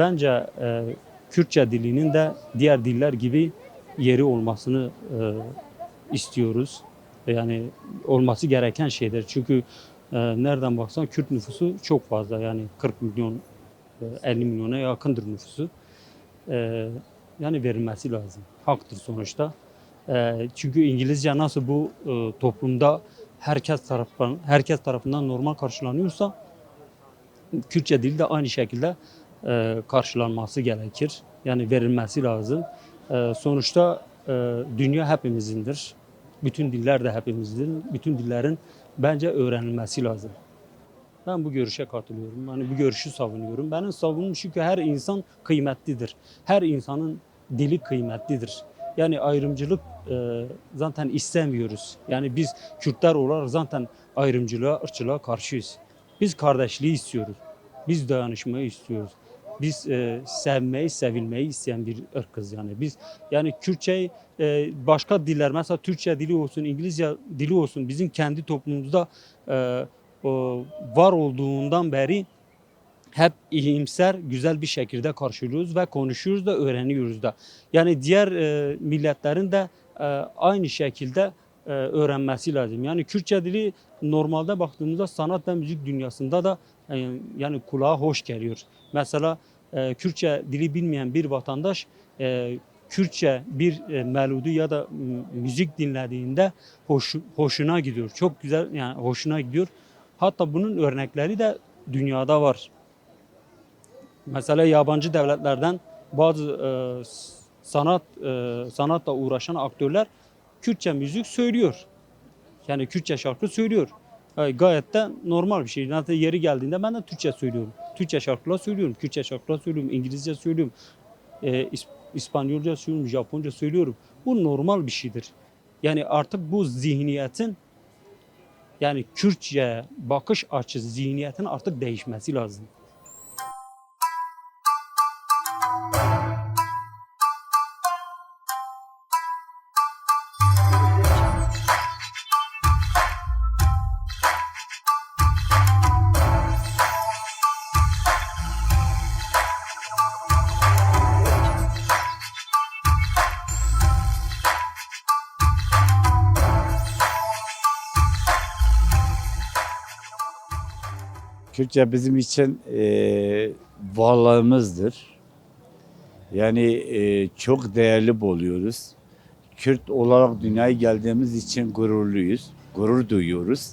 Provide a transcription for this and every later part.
bence e, Kürtçe dilinin de diğer diller gibi yeri olmasını e, istiyoruz. Yani olması gereken şeydir. Çünkü e, nereden baksan Kürt nüfusu çok fazla. Yani 40 milyon, e, 50 milyona yakındır nüfusu. E, yani verilmesi lazım. Haktır sonuçta. E, çünkü İngilizce nasıl bu e, toplumda herkes tarafından herkes tarafından normal karşılanıyorsa Kürtçe dili de aynı şekilde e, karşılanması gerekir. Yani verilmesi lazım. E, sonuçta e, dünya hepimizindir. Bütün diller de hepimizin. Bütün dillerin bence öğrenilmesi lazım. Ben bu görüşe katılıyorum. Yani bu görüşü savunuyorum. Benim savunum şu ki her insan kıymetlidir. Her insanın dili kıymetlidir. Yani ayrımcılık e, zaten istemiyoruz. Yani biz Kürtler olarak zaten ayrımcılığa, ırkçılığa karşıyız. Biz kardeşliği istiyoruz. Biz dayanışmayı istiyoruz. Biz e, sevmeyi, sevilmeyi isteyen bir ırkız yani. Biz yani Kürtçeyi e, başka diller mesela Türkçe dili olsun, İngilizce dili olsun bizim kendi toplumumuzda e, o var olduğundan beri hep iyimser, güzel bir şekilde karşılıyoruz ve konuşuyoruz da öğreniyoruz da. Yani diğer e, milletlerin de e, aynı şekilde e, öğrenmesi lazım. Yani Kürtçe dili normalde baktığımızda sanat ve müzik dünyasında da yani kulağa hoş geliyor. Mesela e, Kürtçe dili bilmeyen bir vatandaş e, Kürtçe bir e, melodi ya da müzik dinlediğinde hoş, hoşuna gidiyor. Çok güzel yani hoşuna gidiyor. Hatta bunun örnekleri de dünyada var. Mesela yabancı devletlerden bazı e, sanat e, sanatla uğraşan aktörler Kürtçe müzik söylüyor. Yani Kürtçe şarkı söylüyor. Gayet de normal bir şey. Zaten yeri geldiğinde ben de Türkçe söylüyorum. Türkçe şarkılar söylüyorum. Kürtçe şarkılar söylüyorum. İngilizce söylüyorum. E, İs- İspanyolca söylüyorum. Japonca söylüyorum. Bu normal bir şeydir. Yani artık bu zihniyetin yani Kürtçe bakış açısı zihniyetin artık değişmesi lazım. Kürtçe bizim için e, varlığımızdır. Yani e, çok değerli buluyoruz. Kürt olarak dünyaya geldiğimiz için gururluyuz, gurur duyuyoruz.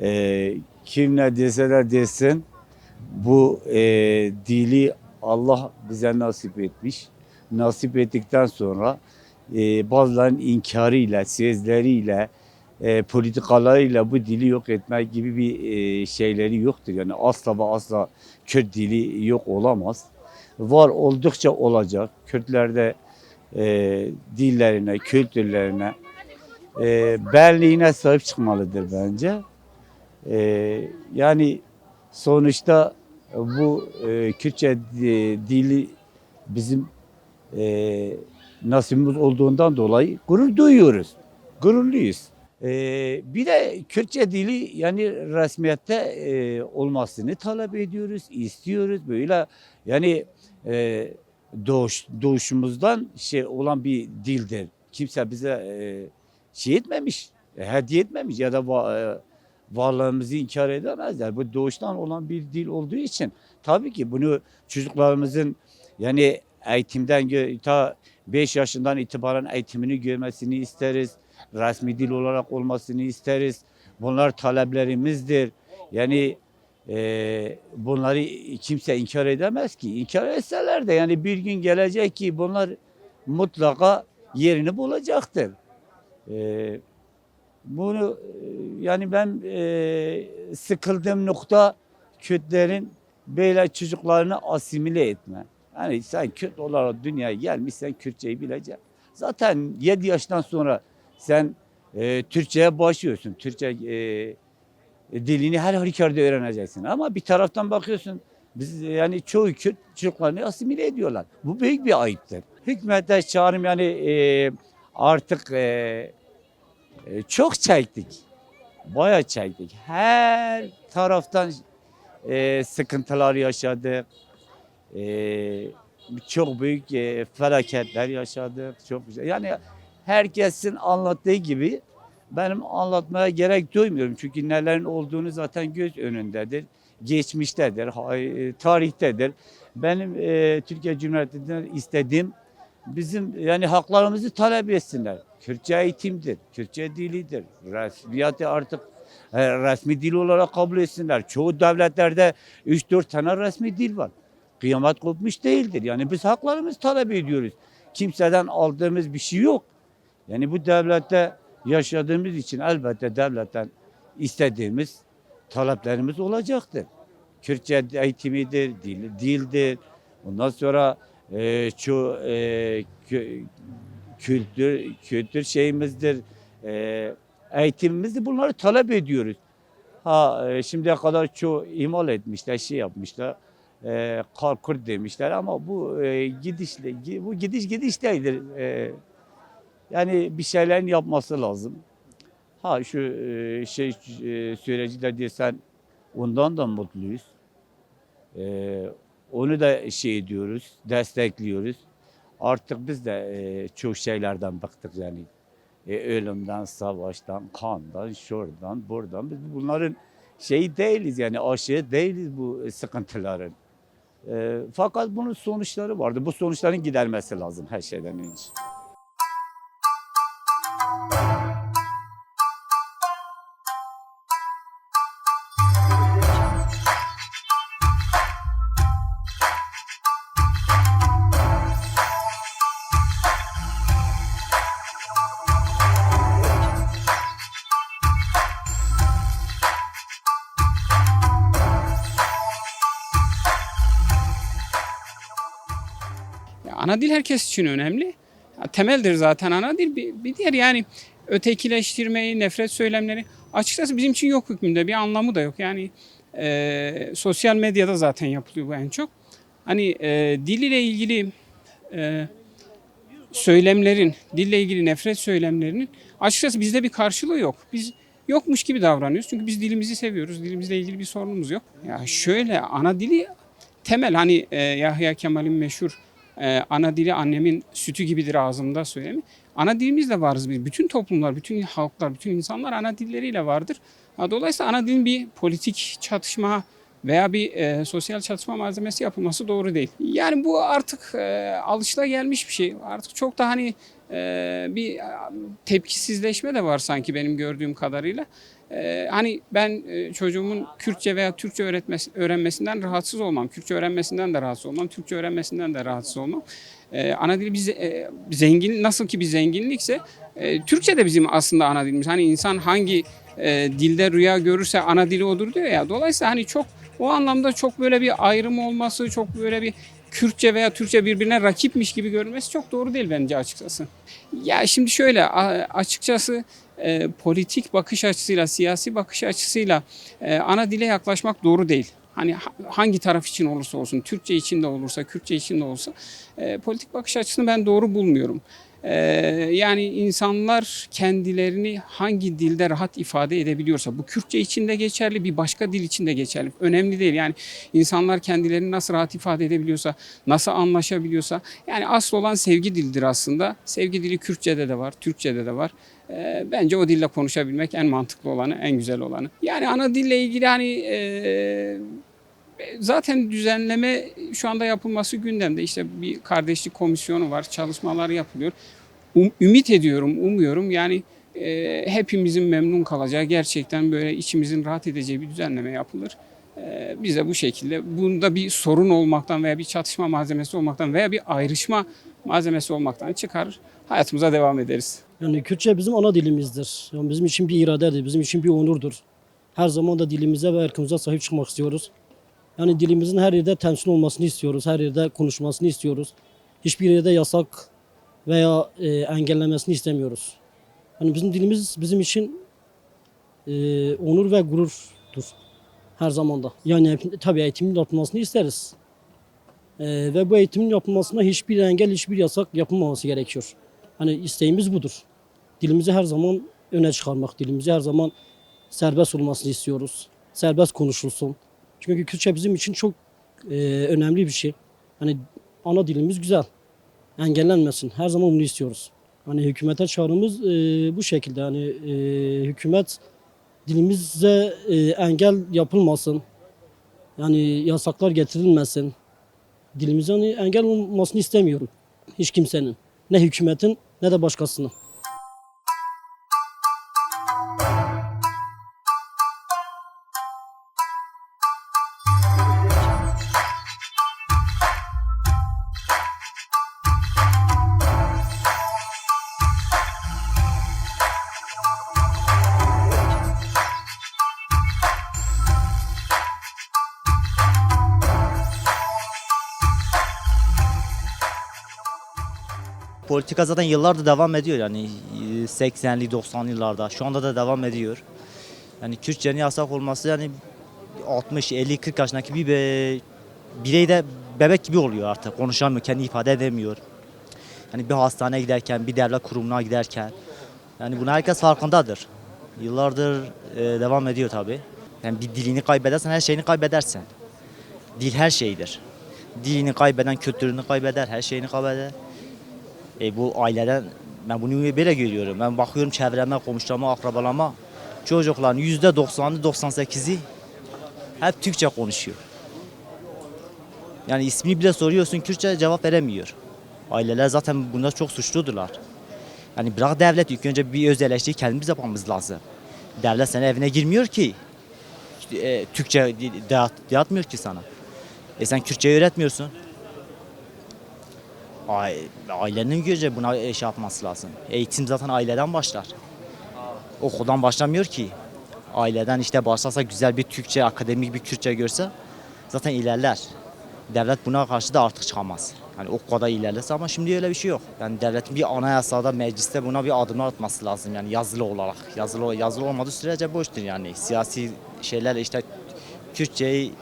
E, kim ne deseler desin bu e, dili Allah bize nasip etmiş. Nasip ettikten sonra e, bazılarının inkarıyla, sözleriyle, e, politikalarıyla bu dili yok etmek gibi bir e, şeyleri yoktur. Yani asla ve asla Kürt dili yok olamaz. Var oldukça olacak. Kürtlerde e, dillerine, kültürlerine, e, benliğine sahip çıkmalıdır bence. E, yani sonuçta bu e, Kürtçe di- dili bizim e, nasibimiz olduğundan dolayı gurur duyuyoruz. Gururluyuz. Ee, bir de Kürtçe dili yani resmiyette e, olmasını talep ediyoruz, istiyoruz. Böyle yani e, doğuş, doğuşumuzdan şey olan bir dildir. Kimse bize e, şey etmemiş, e, hediye etmemiş ya da e, varlığımızı inkar edemezler. Bu doğuştan olan bir dil olduğu için tabii ki bunu çocuklarımızın yani eğitimden ta 5 yaşından itibaren eğitimini görmesini isteriz resmi dil olarak olmasını isteriz. Bunlar taleplerimizdir. Yani e, bunları kimse inkar edemez ki. İnkar etseler de yani bir gün gelecek ki bunlar mutlaka yerini bulacaktır. E, bunu e, yani ben e, sıkıldığım nokta Kürtlerin böyle çocuklarını asimile etme. Yani sen Kürt olarak dünyaya gelmişsen Kürtçeyi bileceksin. Zaten 7 yaştan sonra sen e, Türkçe'ye başlıyorsun. Türkçe e, dilini her halükarda öğreneceksin. Ama bir taraftan bakıyorsun biz yani çoğu Kürt çocuklarını asimile ediyorlar. Bu büyük bir ayıptır. Hükümete çağrım yani e, artık e, e, çok çektik. Bayağı çektik. Her taraftan e, sıkıntılar yaşadık. Ee, çok büyük e, felaketler yaşadık. Çok. Yani herkesin anlattığı gibi benim anlatmaya gerek duymuyorum. Çünkü nelerin olduğunu zaten göz önündedir. Geçmiştedir, e, tarihtedir. Benim e, Türkiye Cumhuriyeti'nden istediğim bizim yani haklarımızı talep etsinler. Kürtçe eğitimdir, Kürtçe dilidir. Resmiyatı artık e, resmi dil olarak kabul etsinler. Çoğu devletlerde 3-4 tane resmi dil var. Kıyamet kopmuş değildir. Yani biz haklarımızı talep ediyoruz. Kimseden aldığımız bir şey yok. Yani bu devlette yaşadığımız için elbette devletten istediğimiz taleplerimiz olacaktır. Kürtçe eğitimidir, dil, dildir. Ondan sonra e, çoğu e, kü- kültür kültür şeyimizdir. E, eğitimimizdir. Bunları talep ediyoruz. Ha e, şimdiye kadar çoğu imal etmişler, şey yapmışlar. E, kalkur demişler ama bu e, gidişle gi- bu gidiş gidiş değildir. E, yani bir şeylerin yapması lazım. Ha şu e, şey e, süreciler desen ondan da mutluyuz. E, onu da şey diyoruz, destekliyoruz. Artık biz de e, çok şeylerden bıktık yani. Ölümden, savaştan, kandan, şuradan, buradan. Biz bunların şey değiliz yani aşığı değiliz bu sıkıntıların. Fakat bunun sonuçları vardı. Bu sonuçların gidermesi lazım her şeyden önce. Ana dil herkes için önemli. Temeldir zaten ana dil. Bir, bir diğer yani ötekileştirmeyi, nefret söylemleri açıkçası bizim için yok hükmünde. Bir anlamı da yok. Yani e, sosyal medyada zaten yapılıyor bu en çok. Hani e, dil ile ilgili e, söylemlerin, dille ilgili nefret söylemlerinin açıkçası bizde bir karşılığı yok. Biz yokmuş gibi davranıyoruz. Çünkü biz dilimizi seviyoruz. Dilimizle ilgili bir sorunumuz yok. Ya şöyle ana dili temel hani e, Yahya Kemal'in meşhur e, ana dili annemin sütü gibidir ağzımda söylemi. Ana dilimizle varız biz. Bütün toplumlar, bütün halklar, bütün insanlar ana dilleriyle vardır. Dolayısıyla ana dilin bir politik çatışma veya bir e, sosyal çatışma malzemesi yapılması doğru değil. Yani bu artık e, alışılagelmiş bir şey. Artık çok da hani e, bir tepkisizleşme de var sanki benim gördüğüm kadarıyla. E, hani ben e, çocuğumun Kürtçe veya Türkçe öğretmesi, öğrenmesinden rahatsız olmam. Kürtçe öğrenmesinden de rahatsız olmam. Türkçe öğrenmesinden de rahatsız olmam. E, ana dil bir ze- e, zengin nasıl ki bir zenginlikse e, Türkçe de bizim aslında ana dilimiz. Hani insan hangi e, dilde rüya görürse ana dili odur diyor ya. Dolayısıyla hani çok o anlamda çok böyle bir ayrım olması, çok böyle bir Kürtçe veya Türkçe birbirine rakipmiş gibi görünmesi çok doğru değil bence açıkçası. Ya şimdi şöyle açıkçası e, politik bakış açısıyla, siyasi bakış açısıyla e, ana dile yaklaşmak doğru değil. Hani ha- hangi taraf için olursa olsun, Türkçe için de olursa, Kürtçe için de olsa e, politik bakış açısını ben doğru bulmuyorum. E, yani insanlar kendilerini hangi dilde rahat ifade edebiliyorsa, bu Kürtçe için de geçerli, bir başka dil için de geçerli. Önemli değil yani insanlar kendilerini nasıl rahat ifade edebiliyorsa, nasıl anlaşabiliyorsa, yani asıl olan sevgi dilidir aslında. Sevgi dili Kürtçe'de de var, Türkçe'de de var. E, bence o dille konuşabilmek en mantıklı olanı, en güzel olanı. Yani ana dille ilgili hani e, zaten düzenleme şu anda yapılması gündemde. İşte bir kardeşlik komisyonu var, çalışmalar yapılıyor. Um- ümit ediyorum, umuyorum yani e, hepimizin memnun kalacağı, gerçekten böyle içimizin rahat edeceği bir düzenleme yapılır. E, biz de bu şekilde bunda bir sorun olmaktan veya bir çatışma malzemesi olmaktan veya bir ayrışma malzemesi olmaktan çıkar. Hayatımıza devam ederiz. Yani Kürtçe bizim ana dilimizdir. Yani bizim için bir iradedir, bizim için bir onurdur. Her zaman da dilimize ve ırkımıza sahip çıkmak istiyoruz. Yani dilimizin her yerde temsil olmasını istiyoruz, her yerde konuşmasını istiyoruz. Hiçbir yerde yasak veya e, engellemesini istemiyoruz. Yani bizim dilimiz bizim için e, onur ve gururdur her zaman da. Yani tabii eğitimin yapılmasını isteriz. E, ve bu eğitimin yapılmasına hiçbir engel, hiçbir yasak yapılmaması gerekiyor. Hani isteğimiz budur. Dilimizi her zaman öne çıkarmak, dilimizi her zaman serbest olmasını istiyoruz. Serbest konuşulsun. Çünkü Kürtçe bizim için çok e, önemli bir şey. Hani ana dilimiz güzel. Engellenmesin. Her zaman bunu istiyoruz. Hani hükümete çağrımız e, bu şekilde. Hani e, hükümet dilimize e, engel yapılmasın. Yani yasaklar getirilmesin. Dilimize hani engel olmasını istemiyorum. Hiç kimsenin. Ne hükümetin ne de başkasının. Politika zaten yıllardır devam ediyor yani e, 80'li 90'lı yıllarda şu anda da devam ediyor. Yani Kürtçenin yasak olması yani 60 50 40 yaşındaki bir be, birey de bebek gibi oluyor artık. Konuşamıyor, kendi ifade edemiyor. Yani bir hastaneye giderken, bir devlet kurumuna giderken yani bunu herkes farkındadır. Yıllardır e, devam ediyor tabi. Yani bir dilini kaybedersen her şeyini kaybedersin. Dil her şeydir. Dilini kaybeden kültürünü kaybeder, her şeyini kaybeder. E, bu aileden ben bunu böyle görüyorum. Ben bakıyorum çevreme, komşularıma, akrabalarıma. Çocukların yüzde 90'ı 98'i hep Türkçe konuşuyor. Yani ismini bile soruyorsun Kürtçe cevap veremiyor. Aileler zaten bunda çok suçludurlar. Yani bırak devlet ilk önce bir öz eleştiri kendimiz yapmamız lazım. Devlet senin evine girmiyor ki. E, Türkçe dayat, dayatmıyor ki sana. E sen Kürtçe öğretmiyorsun. Ai- Ailenin görece buna şey yapması lazım. Eğitim zaten aileden başlar. Okuldan başlamıyor ki. Aileden işte başlasa güzel bir Türkçe, akademik bir Kürtçe görse zaten ilerler. Devlet buna karşı da artık çıkamaz. Yani o kadar ilerlese ama şimdi öyle bir şey yok. Yani devletin bir anayasada, mecliste buna bir adımlar atması lazım yani yazılı olarak. Yazılı yazılı olmadığı sürece boştur yani. Siyasi şeyler işte Kürtçeyi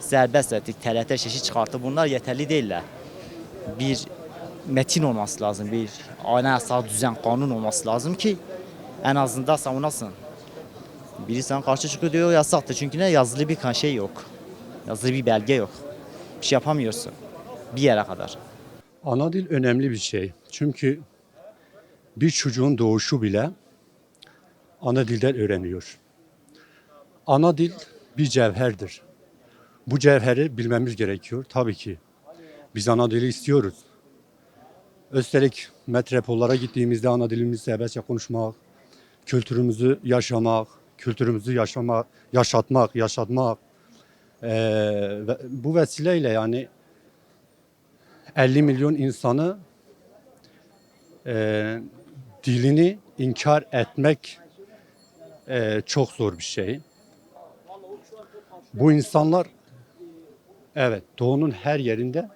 serbest ettik, TRT şişi çıkarttı. Bunlar yeterli değiller. Bir metin olması lazım. Bir anayasal düzen, kanun olması lazım ki en azından savunasın. Biri sana karşı çıkıyor diyor yasaktır. Çünkü ne yazılı bir şey yok. Yazılı bir belge yok. Bir şey yapamıyorsun. Bir yere kadar. Ana dil önemli bir şey. Çünkü bir çocuğun doğuşu bile ana dilden öğreniyor. Ana dil bir cevherdir. Bu cevheri bilmemiz gerekiyor tabii ki. Biz ana dili istiyoruz. Üstelik metropollara gittiğimizde ana dilimizi serbestçe konuşmak, kültürümüzü yaşamak, kültürümüzü yaşamak, yaşatmak, yaşatmak. Ee, bu vesileyle yani 50 milyon insanı e, dilini inkar etmek e, çok zor bir şey. Bu insanlar evet doğunun her yerinde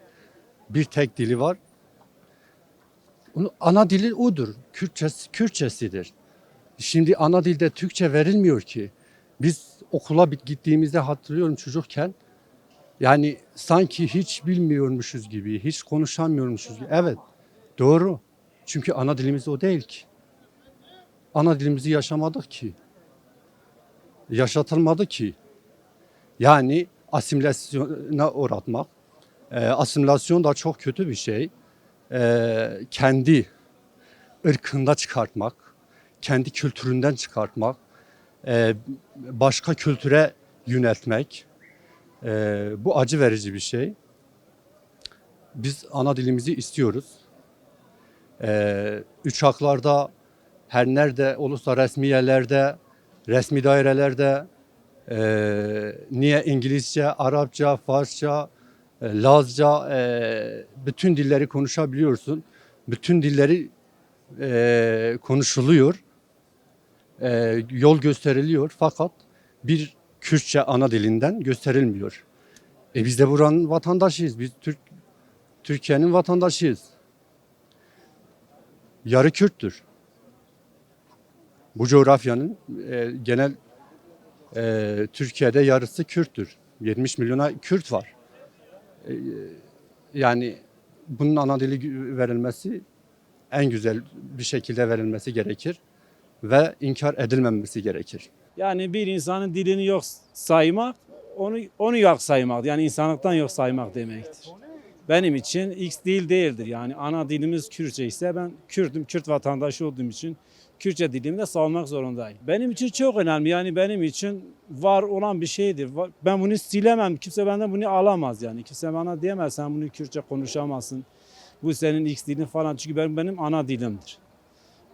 bir tek dili var. Onun ana dili odur. Kürtçesi, Kürtçesidir. Şimdi ana dilde Türkçe verilmiyor ki. Biz okula gittiğimizde hatırlıyorum çocukken yani sanki hiç bilmiyormuşuz gibi, hiç konuşamıyormuşuz gibi. Evet, doğru. Çünkü ana dilimiz o değil ki. Ana dilimizi yaşamadık ki. Yaşatılmadı ki. Yani asimilasyona uğratmak. Ee, asimilasyon da çok kötü bir şey. Ee, kendi ırkında çıkartmak, kendi kültüründen çıkartmak, ee, başka kültüre yöneltmek. Ee, bu acı verici bir şey. Biz ana dilimizi istiyoruz. Ee, uçaklarda, her nerede olursa resmi yerlerde, resmi dairelerde ee, niye İngilizce, Arapça, Farsça, e, Lazca e, bütün dilleri konuşabiliyorsun. Bütün dilleri e, konuşuluyor. E, yol gösteriliyor fakat bir Kürtçe ana dilinden gösterilmiyor. E biz de buranın vatandaşıyız. Biz Türk Türkiye'nin vatandaşıyız. Yarı Kürttür. Bu coğrafyanın e, genel e, Türkiye'de yarısı Kürttür. 70 milyona Kürt var. E, yani bunun ana dili verilmesi en güzel bir şekilde verilmesi gerekir ve inkar edilmemesi gerekir. Yani bir insanın dilini yok saymak, onu onu yok saymak. Yani insanlıktan yok saymak demektir. benim için X dil değildir. Yani ana dilimiz Kürtçe ise ben Kürt'üm, Kürt vatandaşı olduğum için Kürtçe dilimi de savunmak zorundayım. Benim için çok önemli. Yani benim için var olan bir şeydir. Ben bunu silemem. Kimse benden bunu alamaz yani. Kimse bana diyemez sen bunu Kürtçe konuşamazsın. Bu senin X dilin falan. Çünkü benim, benim ana dilimdir.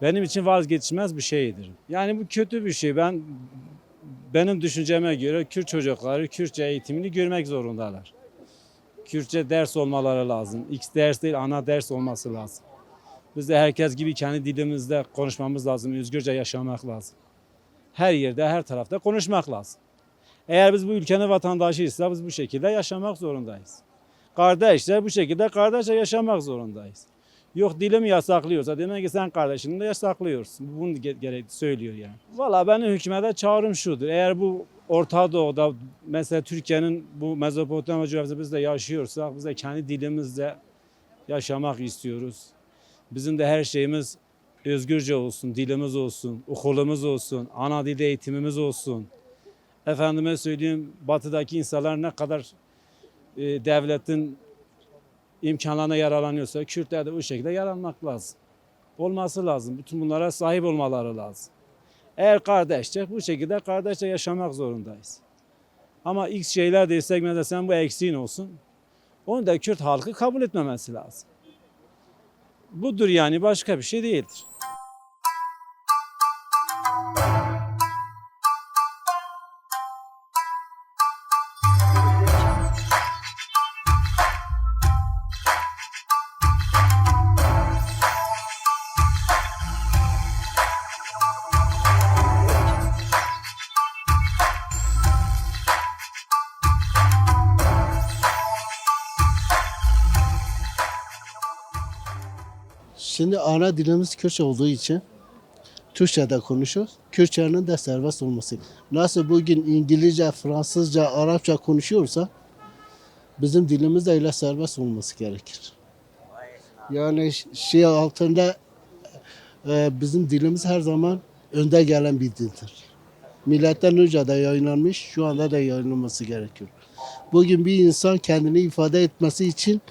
Benim için vazgeçilmez bir şeydir. Yani bu kötü bir şey. Ben benim düşünceme göre Kürt çocukları Kürtçe eğitimini görmek zorundalar. Kürtçe ders olmaları lazım. X ders değil ana ders olması lazım. Biz de herkes gibi kendi dilimizde konuşmamız lazım. Özgürce yaşamak lazım. Her yerde, her tarafta konuşmak lazım. Eğer biz bu ülkenin vatandaşıysa biz bu şekilde yaşamak zorundayız. Kardeşler bu şekilde kardeşçe yaşamak zorundayız. Yok dilimi yasaklıyorsa demek ki sen kardeşini de yasaklıyorsun. Bunu ge- gerek söylüyor yani. Valla benim hükümete çağrım şudur. Eğer bu Orta Doğu'da mesela Türkiye'nin bu Mezopotamya coğrafyasında biz de yaşıyorsak biz de kendi dilimizde yaşamak istiyoruz. Bizim de her şeyimiz özgürce olsun, dilimiz olsun, okulumuz olsun, ana dil eğitimimiz olsun. Efendime söyleyeyim batıdaki insanlar ne kadar e, devletin imkanlarına yararlanıyorsa Kürtler de bu şekilde yararlanmak lazım. Olması lazım. Bütün bunlara sahip olmaları lazım. Eğer kardeşçe bu şekilde kardeşçe yaşamak zorundayız. Ama X şeyler destek mesela sen bu eksiğin olsun. Onu da Kürt halkı kabul etmemesi lazım. Budur yani başka bir şey değildir. Ana dilimiz Kürtçe olduğu için Türkçe'de konuşuyoruz. Kürtçenin de serbest olması. Nasıl bugün İngilizce, Fransızca, Arapça konuşuyorsa bizim dilimiz de öyle serbest olması gerekir. Yani şey altında e, bizim dilimiz her zaman önde gelen bir dildir. Milletten önce de yayınlanmış, şu anda da yayınlanması gerekiyor. Bugün bir insan kendini ifade etmesi için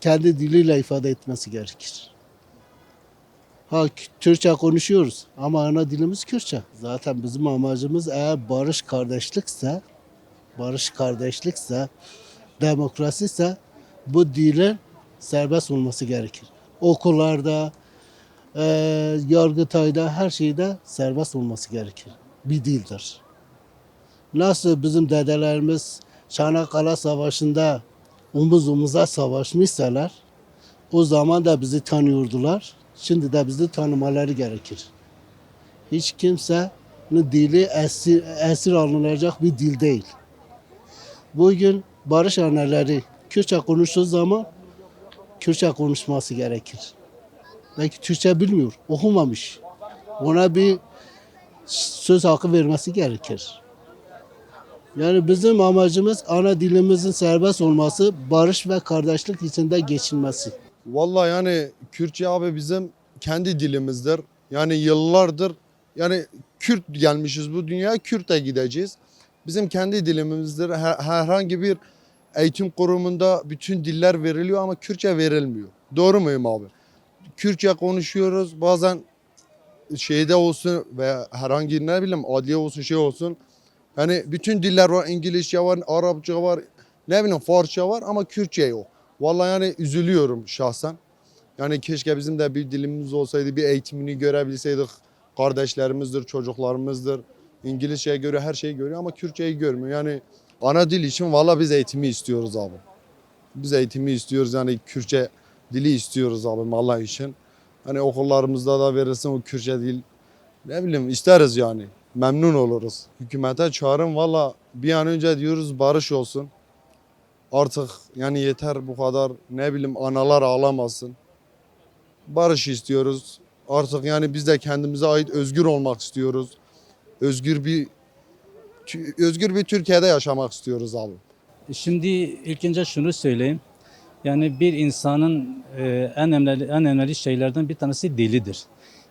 kendi diliyle ifade etmesi gerekir. Ha Türkçe konuşuyoruz ama ana dilimiz Kürtçe. Zaten bizim amacımız eğer barış kardeşlikse, barış kardeşlikse, demokrasiyse bu dilin serbest olması gerekir. Okullarda, eee yargıtayda her şeyde serbest olması gerekir. Bir dildir. Nasıl bizim dedelerimiz Çanakkale Savaşı'nda omuz omuza savaşmışsalar, o zaman da bizi tanıyordular. Şimdi de bizi tanımaları gerekir. Hiç kimsenin dili esir, esir alınacak bir dil değil. Bugün barış anneleri Kürtçe konuştuğu zaman Kürtçe konuşması gerekir. Belki Türkçe bilmiyor, okumamış. Ona bir söz hakkı vermesi gerekir. Yani bizim amacımız ana dilimizin serbest olması, barış ve kardeşlik içinde geçinmesi. Vallahi yani Kürtçe abi bizim kendi dilimizdir. Yani yıllardır yani Kürt gelmişiz bu dünyaya Kürt'e gideceğiz. Bizim kendi dilimizdir. Her- herhangi bir eğitim kurumunda bütün diller veriliyor ama Kürtçe verilmiyor. Doğru muyum abi? Kürtçe konuşuyoruz bazen şeyde olsun veya herhangi ne bileyim adliye olsun şey olsun. Hani bütün diller var İngilizce var, Arapça var, ne bileyim Farsça var ama Kürtçe yok. Vallahi yani üzülüyorum şahsen. Yani keşke bizim de bir dilimiz olsaydı, bir eğitimini görebilseydik. Kardeşlerimizdir, çocuklarımızdır. İngilizceyi görüyor, her şeyi görüyor ama Kürtçeyi görmüyor. Yani ana dil için vallahi biz eğitimi istiyoruz abi. Biz eğitimi istiyoruz yani Kürtçe dili istiyoruz abi Allah için. Hani okullarımızda da verilsin o Kürtçe dil. Ne bileyim isteriz yani. Memnun oluruz. Hükümete çağırın valla bir an önce diyoruz barış olsun. Artık yani yeter bu kadar ne bileyim analar ağlamasın. Barış istiyoruz. Artık yani biz de kendimize ait özgür olmak istiyoruz. Özgür bir özgür bir Türkiye'de yaşamak istiyoruz abi. Şimdi ilk önce şunu söyleyeyim. Yani bir insanın e, en önemli en önemli şeylerden bir tanesi dilidir.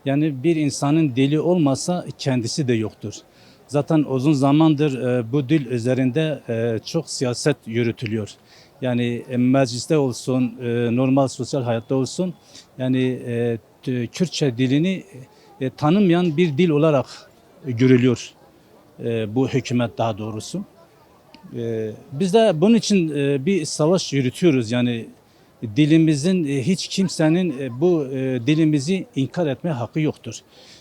Yani bir insanın dili olmasa kendisi de yoktur. Zaten uzun zamandır e, bu dil üzerinde e, çok siyaset yürütülüyor. Yani e, mecliste olsun, e, normal sosyal hayatta olsun yani e, Kürtçe dilini e, tanımayan bir dil olarak görülüyor e, bu hükümet daha doğrusu. E, biz de bunun için e, bir savaş yürütüyoruz yani dilimizin e, hiç kimsenin e, bu e, dilimizi inkar etme hakkı yoktur.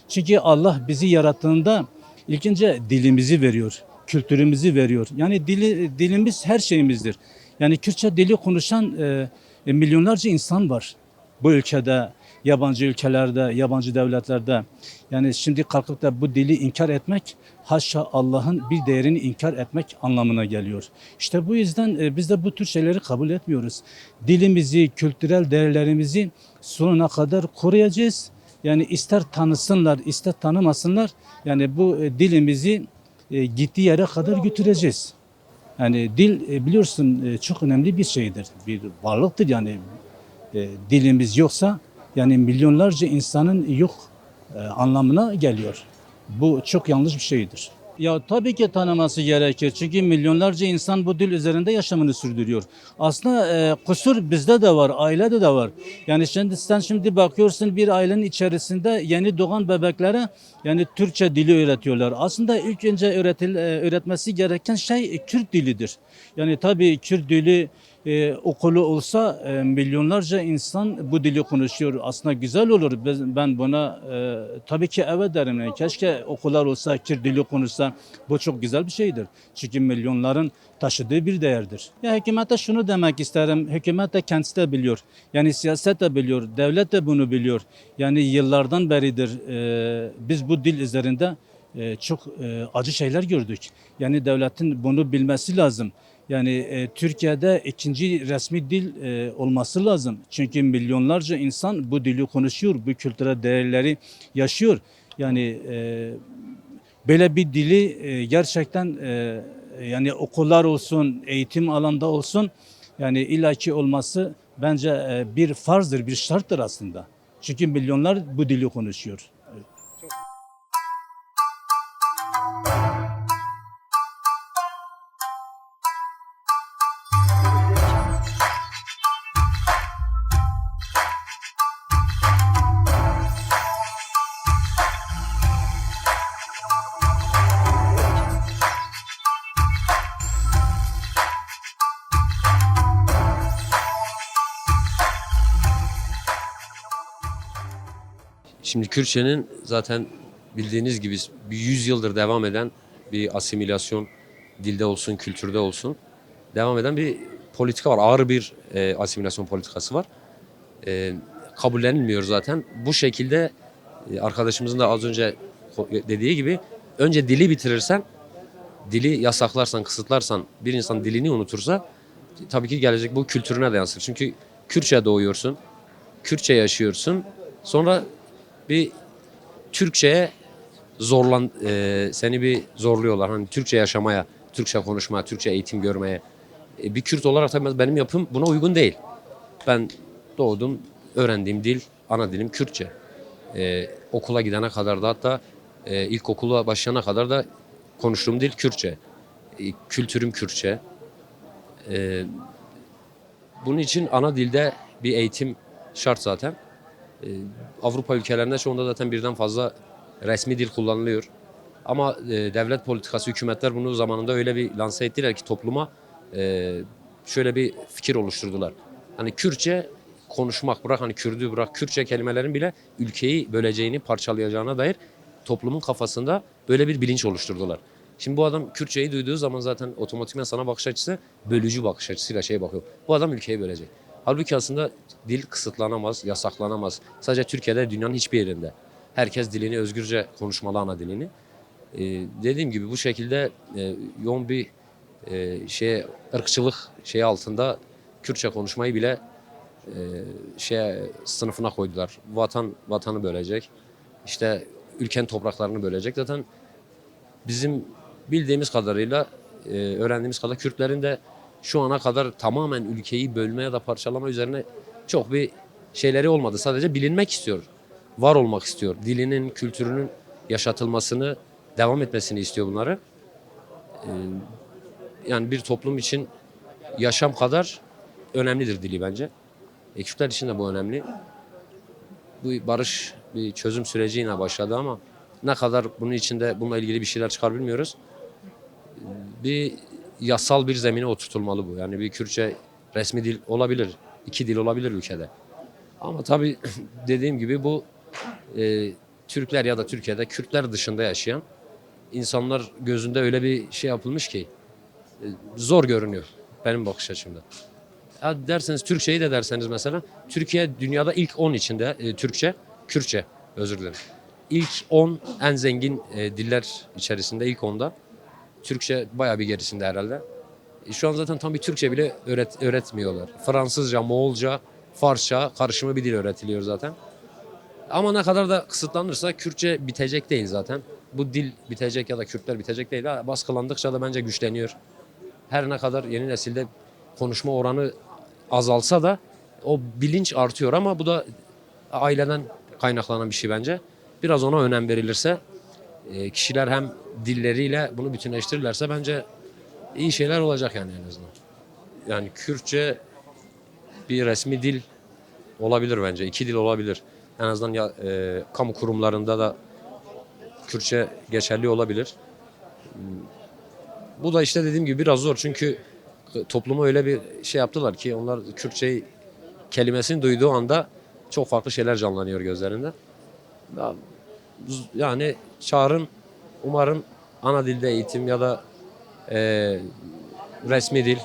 Çünkü Allah bizi yarattığında ilk önce dilimizi veriyor, kültürümüzü veriyor. Yani dili, dilimiz her şeyimizdir. Yani Kürtçe dili konuşan e, e, milyonlarca insan var bu ülkede, yabancı ülkelerde, yabancı devletlerde. Yani şimdi kalkıp da bu dili inkar etmek haşa Allah'ın bir değerini inkar etmek anlamına geliyor. İşte bu yüzden e, biz de bu tür şeyleri kabul etmiyoruz. Dilimizi, kültürel değerlerimizi sonuna kadar koruyacağız. Yani ister tanısınlar, ister tanımasınlar. Yani bu e, dilimizi e, gittiği yere kadar götüreceğiz. Yani dil e, biliyorsun çok önemli bir şeydir. Bir varlıktır yani. Dilimiz yoksa yani milyonlarca insanın yok anlamına geliyor. Bu çok yanlış bir şeydir. Ya tabii ki tanıması gerekir. Çünkü milyonlarca insan bu dil üzerinde yaşamını sürdürüyor. Aslında e, kusur bizde de var, ailede de var. Yani şimdi sen şimdi bakıyorsun bir ailenin içerisinde yeni doğan bebeklere yani Türkçe dili öğretiyorlar. Aslında ilk önce öğretil, e, öğretmesi gereken şey Kürt dilidir. Yani tabii Kürt dili e, okulu olsa e, milyonlarca insan bu dili konuşuyor. Aslında güzel olur. Ben- Ben buna e, tabii ki evet derim. Yani keşke okullar olsa, Kürt dili konuşsa. Bu çok güzel bir şeydir. Çünkü milyonların taşıdığı bir değerdir. Ya hükümete şunu demek isterim. Hükümet de kendisi de biliyor. Yani siyaset de biliyor. Devlet de bunu biliyor. Yani yıllardan beridir e, biz bu dil üzerinde e, çok e, acı şeyler gördük. Yani devletin bunu bilmesi lazım. Yani e, Türkiye'de ikinci resmi dil e, olması lazım. Çünkü milyonlarca insan bu dili konuşuyor, bu kültürel değerleri yaşıyor. Yani e, böyle bir dili e, gerçekten e, yani okullar olsun, eğitim alanda olsun yani illaki olması bence e, bir farzdır, bir şarttır aslında. Çünkü milyonlar bu dili konuşuyor. Şimdi Kürtçenin zaten bildiğiniz gibi bir 100 yıldır devam eden bir asimilasyon dilde olsun, kültürde olsun devam eden bir politika var. Ağır bir e, asimilasyon politikası var. E, kabullenilmiyor zaten. Bu şekilde e, arkadaşımızın da az önce dediği gibi önce dili bitirirsen, dili yasaklarsan, kısıtlarsan, bir insan dilini unutursa tabii ki gelecek bu kültürüne de yansır. Çünkü Kürtçe doğuyorsun, Kürtçe yaşıyorsun. Sonra bir Türkçe'ye zorlan e, seni bir zorluyorlar. Hani Türkçe yaşamaya, Türkçe konuşmaya, Türkçe eğitim görmeye. E, bir Kürt olarak tabii benim yapım buna uygun değil. Ben doğdum, öğrendiğim dil, ana dilim Kürtçe. E, okula gidene kadar da hatta e, ilkokula başlayana kadar da konuştuğum dil Kürtçe. E, kültürüm Kürtçe. E, bunun için ana dilde bir eğitim şart zaten. Ee, Avrupa ülkelerinde çoğunda zaten birden fazla resmi dil kullanılıyor. Ama e, devlet politikası, hükümetler bunu zamanında öyle bir lanse ettiler ki topluma e, şöyle bir fikir oluşturdular. Hani Kürtçe konuşmak bırak hani Kürdü bırak Kürtçe kelimelerin bile ülkeyi böleceğini, parçalayacağına dair toplumun kafasında böyle bir bilinç oluşturdular. Şimdi bu adam Kürtçeyi duyduğu zaman zaten otomatikman sana bakış açısı bölücü bakış açısıyla şeye bakıyor. Bu adam ülkeyi bölecek. Halbuki aslında dil kısıtlanamaz, yasaklanamaz. Sadece Türkiye'de dünyanın hiçbir yerinde. Herkes dilini özgürce konuşmalı ana dilini. Ee, dediğim gibi bu şekilde e, yoğun bir e, şey ırkçılık şeyi altında Kürtçe konuşmayı bile e, şey sınıfına koydular. Vatan vatanı bölecek. İşte ülkenin topraklarını bölecek. Zaten bizim bildiğimiz kadarıyla e, öğrendiğimiz kadar Kürtlerin de şu ana kadar tamamen ülkeyi bölme ya da parçalama üzerine çok bir şeyleri olmadı. Sadece bilinmek istiyor. Var olmak istiyor. Dilinin, kültürünün yaşatılmasını, devam etmesini istiyor bunları. Ee, yani bir toplum için yaşam kadar önemlidir dili bence. E, Kürtler için de bu önemli. Bu barış bir çözüm süreci yine başladı ama ne kadar bunun içinde bununla ilgili bir şeyler çıkar bilmiyoruz. Bir yasal bir zemine oturtulmalı bu. Yani bir Kürtçe resmi dil olabilir, iki dil olabilir ülkede. Ama tabii dediğim gibi bu e, Türkler ya da Türkiye'de Kürtler dışında yaşayan insanlar gözünde öyle bir şey yapılmış ki e, zor görünüyor benim bakış açımda. Ya derseniz Türkçeyi de derseniz mesela Türkiye dünyada ilk 10 içinde e, Türkçe, Kürtçe özür dilerim. İlk 10 en zengin e, diller içerisinde ilk 10'da. Türkçe bayağı bir gerisinde herhalde. E, şu an zaten tam bir Türkçe bile öğret, öğretmiyorlar. Fransızca, Moğolca, Farsça karışımı bir dil öğretiliyor zaten. Ama ne kadar da kısıtlanırsa Kürtçe bitecek değil zaten. Bu dil bitecek ya da Kürtler bitecek değil. Baskılandıkça da bence güçleniyor. Her ne kadar yeni nesilde konuşma oranı azalsa da o bilinç artıyor ama bu da aileden kaynaklanan bir şey bence. Biraz ona önem verilirse e, kişiler hem dilleriyle bunu bütünleştirirlerse bence iyi şeyler olacak yani en azından. Yani Kürtçe bir resmi dil olabilir bence. iki dil olabilir. En azından ya, e, kamu kurumlarında da Kürtçe geçerli olabilir. Bu da işte dediğim gibi biraz zor çünkü topluma öyle bir şey yaptılar ki onlar Kürtçeyi kelimesini duyduğu anda çok farklı şeyler canlanıyor gözlerinde. Ya, Yani çağrın umarım ana dilde eğitim ya da e, resmi dil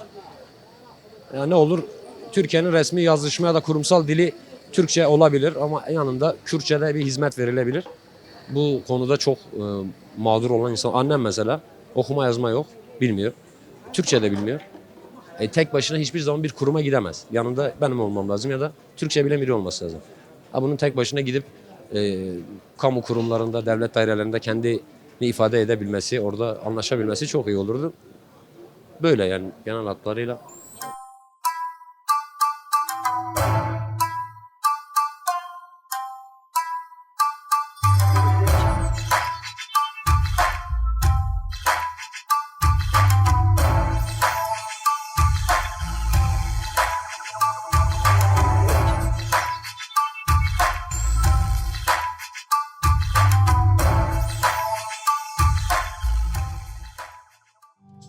ya ne olur Türkiye'nin resmi yazışma ya da kurumsal dili Türkçe olabilir ama yanında Kürtçe'de bir hizmet verilebilir. Bu konuda çok e, mağdur olan insan. Annem mesela okuma yazma yok, bilmiyor. Türkçe de bilmiyor. E, tek başına hiçbir zaman bir kuruma gidemez. Yanında benim olmam lazım ya da Türkçe bilen biri olması lazım. Ha, bunun tek başına gidip e, kamu kurumlarında, devlet dairelerinde kendini ifade edebilmesi, orada anlaşabilmesi çok iyi olurdu. Böyle yani genel hatlarıyla